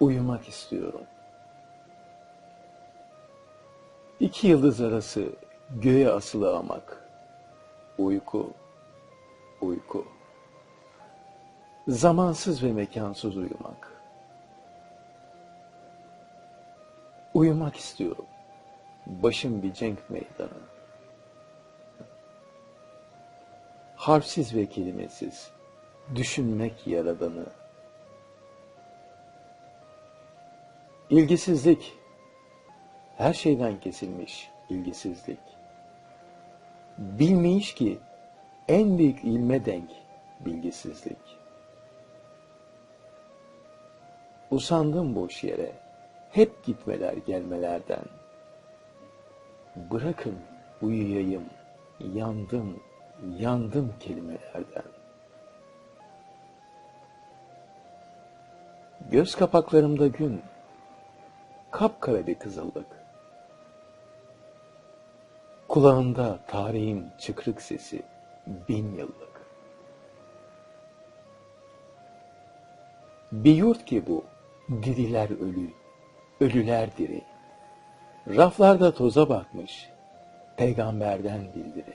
Uyumak istiyorum. İki yıldız arası göğe asılı amak. Uyku, uyku. Zamansız ve mekansız uyumak. Uyumak istiyorum. Başım bir cenk meydanı. Harfsiz ve kelimesiz. Düşünmek yaradanı. İlgisizlik. Her şeyden kesilmiş ilgisizlik. Bilmeyiş ki en büyük ilme denk bilgisizlik. Usandım boş yere, hep gitmeler gelmelerden. Bırakın uyuyayım, yandım, yandım kelimelerden. Göz kapaklarımda gün, kapkara bir kızıllık. Kulağımda tarihin çıkrık sesi, bin yıllık. Bir yurt ki bu, diriler ölü, ölüler diri. Raflarda toza bakmış, peygamberden bildiri.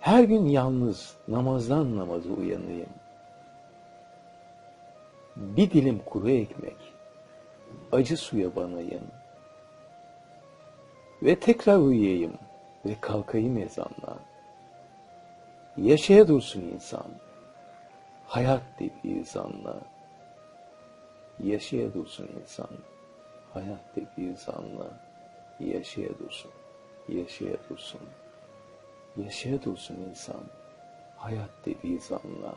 Her gün yalnız namazdan namaza uyanayım. Bir dilim kuru ekmek, acı suya banayım. Ve tekrar uyuyayım ve kalkayım ezanla. Yaşaya dursun insan, hayat dediği zanla. Yaşaya dursun insan, hayat dediği zanla. Yaşaya dursun, yaşaya dursun. Yaşaya dursun insan, hayat dediği zanla.